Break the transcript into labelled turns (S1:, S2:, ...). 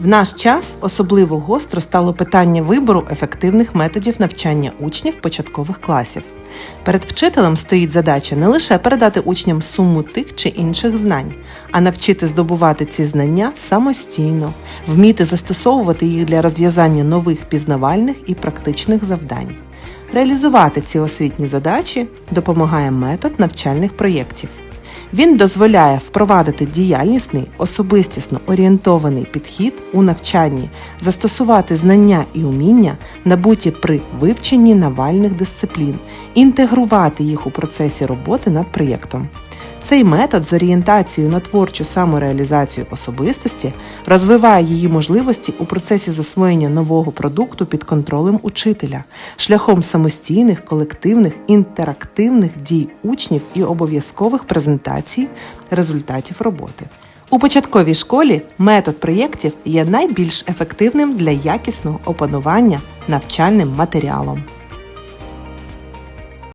S1: В наш час особливо гостро стало питання вибору ефективних методів навчання учнів початкових класів. Перед вчителем стоїть задача не лише передати учням суму тих чи інших знань, а навчити здобувати ці знання самостійно, вміти застосовувати їх для розв'язання нових пізнавальних і практичних завдань. Реалізувати ці освітні задачі допомагає метод навчальних проєктів. Він дозволяє впровадити діяльнісний, особистісно орієнтований підхід у навчанні, застосувати знання і уміння, набуті при вивченні навальних дисциплін, інтегрувати їх у процесі роботи над проєктом. Цей метод з орієнтацією на творчу самореалізацію особистості розвиває її можливості у процесі засвоєння нового продукту під контролем учителя, шляхом самостійних, колективних, інтерактивних дій учнів і обов'язкових презентацій результатів роботи. У початковій школі метод проєктів є найбільш ефективним для якісного опанування навчальним матеріалом.